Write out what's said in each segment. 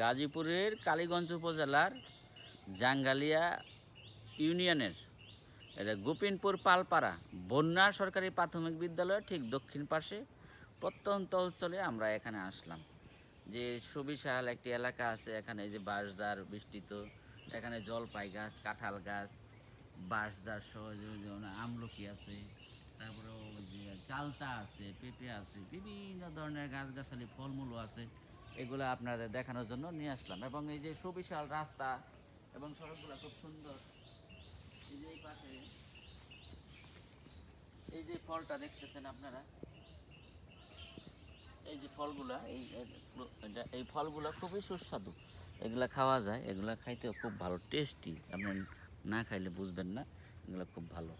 গাজীপুরের কালীগঞ্জ উপজেলার জাঙ্গালিয়া ইউনিয়নের এটা গোপিনপুর পালপাড়া বন্যা সরকারি প্রাথমিক বিদ্যালয়ের ঠিক দক্ষিণ পাশে প্রত্যন্ত অঞ্চলে আমরা এখানে আসলাম। যে সুবিশাল একটি এলাকা আছে, এখানে যে বাঁশঝাড় বৃষ্টিত, এখানে জলপাই গাছ, কাঁঠাল গাছ, বাঁশঝাড় সহ আমলকি আছে তারপরে ওই যে চালতা আছে, পেঁপে আছে, বিভিন্ন ধরনের গাছগাছালি, ফলমূলও আছে। এগুলো আপনাদের দেখানোর জন্য নিয়ে আসলাম। এবং এই যে সুবিশাল রাস্তা এবং সড়কগুলো খুব সুন্দর। এই যে এই পাশে, এই যে ফলটা দেখতেছেন আপনারা? এই যে ফলগুলা এই, এই- ফলগুলা খুবই সুস্বাদু। এগুলা খাওয়া যায়, এগুলা খাইতেও খুব ভালো, টেস্টি। আপনি না খাইলে বুঝবেন না, এগুলো খুব ভালো।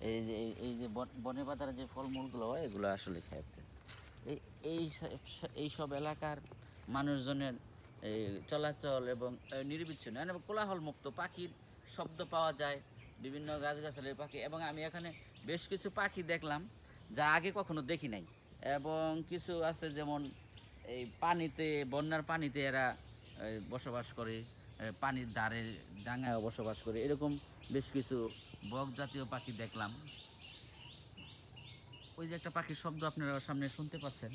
এই যে, এই- যে বনে পাতার যে ফলমূলগুলো হয়, এগুলো আসলে খাইতে এই এই সব এলাকার মানুষজনের এই চলাচল এবং নির্বিচ্ছিন্ন এবং কোলাহল মুক্ত পাখির শব্দ পাওয়া যায়, বিভিন্ন গাছগাছালির পাখি, এবং আমি এখানে বেশ কিছু পাখি দেখলাম, যা আগে কখনো দেখি নাই। এবং কিছু আছে যেমন এই পানিতে, বন্যার পানিতে এরা বসবাস করে। পানির ধারে ডাঙায় বসবাস করে। এরকম বেশ কিছু বক জাতীয় পাখি দেখলাম। ওই যে একটা পাখির শব্দ আপনারা সামনে শুনতে পাচ্ছেন।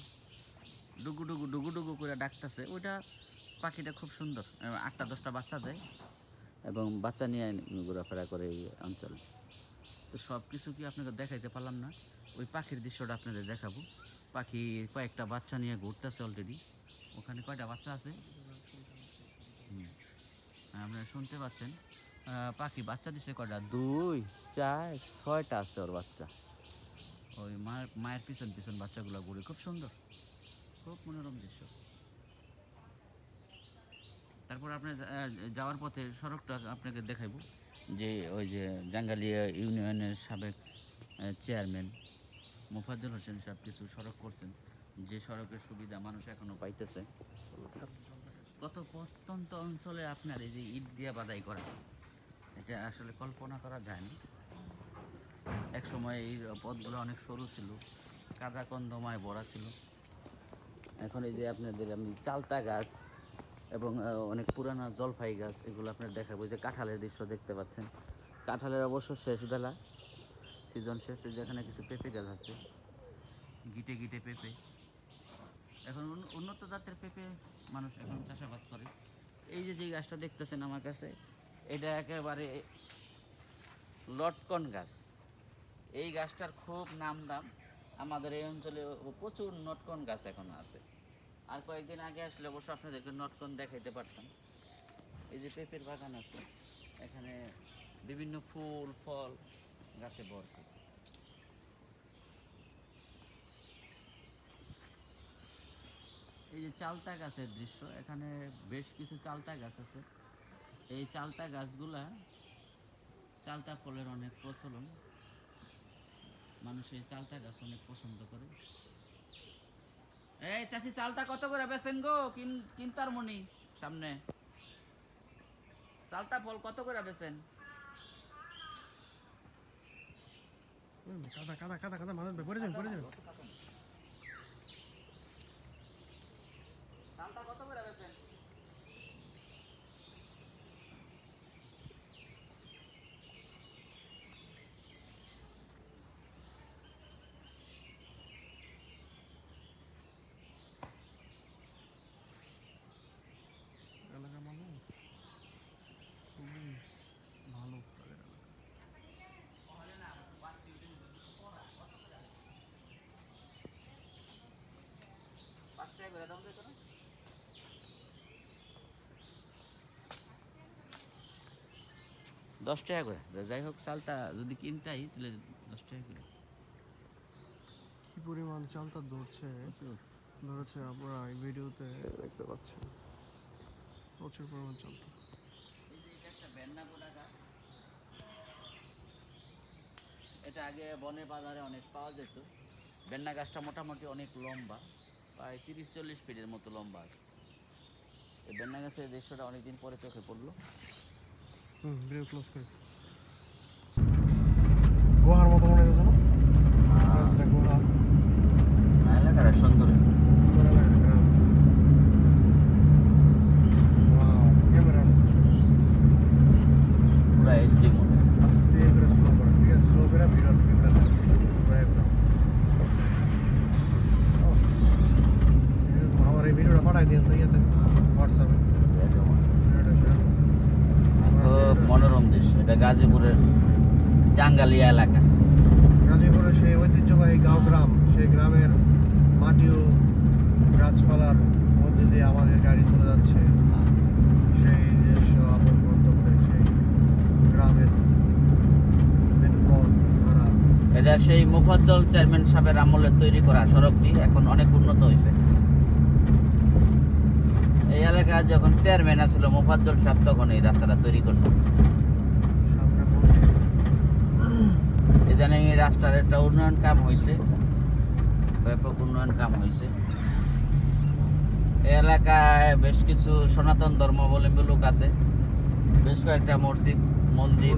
ডুগু ডুগু ডুগু ডুগু করে ডাকতেছে। ওইটা পাখিটা খুব সুন্দর। আটটা দশটা বাচ্চা দেয় এবং বাচ্চা নিয়ে ঘোরাফেরা করে এই অঞ্চলে। তো সব কিছু কি আপনাকে দেখাইতে পারলাম না? ওই পাখির দৃশ্যটা আপনাদের দেখাবো। পাখি কয়েকটা বাচ্চা নিয়ে ঘুরতেছে অলরেডি ওখানে কয়টা বাচ্চা আছে। আপনারা শুনতে পাচ্ছেন পাখি বাচ্চা দিছে কটা দুই, চার, ছয়টা আছে ওর বাচ্চা। ওই মায়ের মায়ের পিছন পিছন বাচ্চাগুলো ঘুরে, খুব সুন্দর, খুব মনোরম দৃশ্য। তারপর আপনার যাওয়ার পথে সড়কটা আপনাকে দেখাইব। যে ওই যে জাঙ্গালিয়া ইউনিয়নের সাবেক চেয়ারম্যান মোফাজ্জল হোসেন সাহেব কিছু সড়ক করছেন। যে সড়কের সুবিধা মানুষ এখনও পাইতেছে। কত প্রত্যন্ত অঞ্চলে আপনার এই যে ইট দিয়া বাদাই করা। এটা আসলে কল্পনা করা যায় না এক সময় এই পথগুলো অনেক সরু ছিল কাদা কন্দমায় ভরা ছিল। এখন এই যে আপনাদের আমি চালতা গাছ এবং অনেক পুরানো জলপাই গাছ, এগুলো আপনার দেখাবো। যে কাঁঠালের দৃশ্য দেখতে পাচ্ছেন। কাঁঠালের অবশ্য শেষ বেলা, সিজন শেষ, এই যে এখানে কিছু পেঁপে গাছ আছে। গিটে গিটে পেঁপে। এখন উন্নত জাতের পেঁপে মানুষ এখন চাষাবাদ করে। এই যে যে গাছটা দেখতেছেন আমার কাছে, এটা একেবারে লটকন গাছ। এই গাছটার খুব নাম দাম। আমাদের এই অঞ্চলে প্রচুর নটকন গাছ এখন আছে। আর কয়েকদিন আগে আসলে অবশ্য আপনাদেরকে নটকন দেখাইতে পারতাম। এই যে পেঁপের বাগান আছে, এখানে বিভিন্ন ফুল, ফল গাছে ভরপুর। এই যে চালতা গাছের দৃশ্য এখানে বেশ কিছু চালতা গাছ আছে। এই চালতা গাছগুলা চালতা ফলের অনেক প্রচলন। মানুষ এই চালতা গাছ অনেক পছন্দ করে। এই চাষি চালতা কত করে বেচেন গো? কিন কিনতার মনি সামনে। চালতা ফল কত করে হুম, কাদা কাদা কাদা কাদা মানুষ পড়ে যাবেন পড়ে যাবেন চালতা কত করে বেচেন এলাকার মানুষ খুবই ভালো তাদের এলাকা। পাঁচ টাকা করে দাম দিত না দশ টাকা করে। যাই হোক চালটা যদি কিনতাই তাহলে দশ টাকা করে। কি পরিমাণ চালটা ধরছে। ধরেছে আপনারা এই ভিডিওতে। দেখতে পাচ্ছেন প্রচুর পরিমাণ যে এটা আগে বনে বাজারে অনেক পাওয়া যেত। ভেন্না গাছটা মোটামুটি অনেক লম্বা। প্রায় তিরিশ চল্লিশ ফিটের মতো লম্বা আছে। এই বেন্না গাছের দৃশ্যটা অনেকদিন পরে চোখে পড়ল। গুহার মতো মনে হচ্ছে না? হ্যাঁ। গুহা। এলাকাটা সুন্দর। পুরা এইচডি মতো পাঠাই দিন তো ইয়েতে? হোয়াটসঅ্যাপে খুব মনোরম দৃশ্য। এটা গাজীপুরের জাঙ্গালিয়া এলাকা। গাজীপুরে সেই ঐতিহ্যবাহী গাঁও গ্রাম সেই গ্রামের মাটি ও গাছপালার মধ্যে দিয়ে আমাদের গাড়ি চলে যাচ্ছে। সেই দৃশ্য আপন গন্তব্যে সেই গ্রামের এটা সেই মুফাদ্দল চেয়ারম্যান সাহেবের আমলে তৈরি করা সড়কটি এখন অনেক উন্নত হয়েছে। এই এলাকায় যখন চেয়ারম্যান আসলো মুফাদ্দল সাহেব তখন এই রাস্তাটা তৈরি করছে। ইদানিং এই রাস্তার একটা উন্নয়ন কাম হয়েছে ব্যাপক উন্নয়ন কাম হয়েছে এই এলাকায় বেশ কিছু সনাতন ধর্মাবলম্বী লোক আছে। বেশ কয়েকটা মসজিদ মন্দির।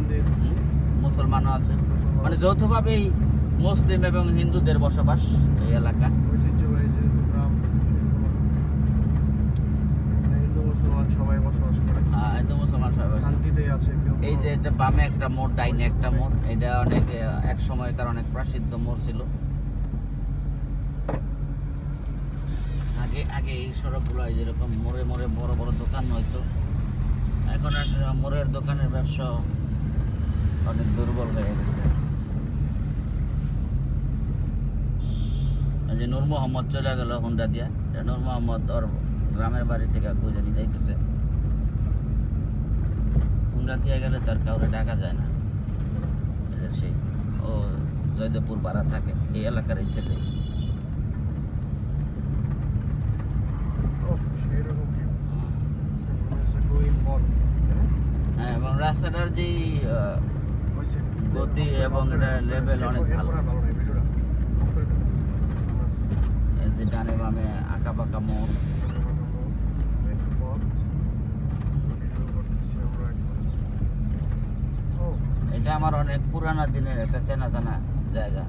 মুসলমানও আছে। মানে যৌথভাবেই মুসলিম এবং হিন্দুদের বসবাস এই এলাকা ঐতিহ্যবাহী যে গ্রাম সেগুলো এখানে হিন্দু মুসলমান সবাই বসবাস করে আহ, হিন্দু মুসলমান সবাই আছে। শান্তিতেই আছে কেউ এই যে এটা বামে একটা মোড়, ডাইনে একটা মোড়, এটা অনেক এক সময়কার অনেক প্রসিদ্ধ মোড় ছিল। আগে আগে এই সড়কগুলো যেরকম মোড়ে মোড়ে বড় বড় দোকান হইতো। এখন আর মোড়ের দোকানের ব্যবসা অনেক দুর্বল হয়ে গেছে। যে নূর মোহাম্মদ চলে গেল হুন্ডা দিয়া। নূর মোহাম্মদ ওর গ্রামের বাড়ি থেকে গুজারি যাইতেছে। দিয়ে গেলে তার কাউরে ডাকা যায় না। এটা সেই। ও জয়দেবপুর পাড়া থাকে এই এলাকার এই ছেলে। হ্যাঁ এবং রাস্তাটার যেই গতি এবং এটা level অনেক ভালো। যে ডানে বামে আঁকা বাঁকা মোড় একটু পথ ভিডিও করতেছি আমরা এখন ও এটা আমার অনেক পুরানা দিনের একটা চেনা জানা জায়গা।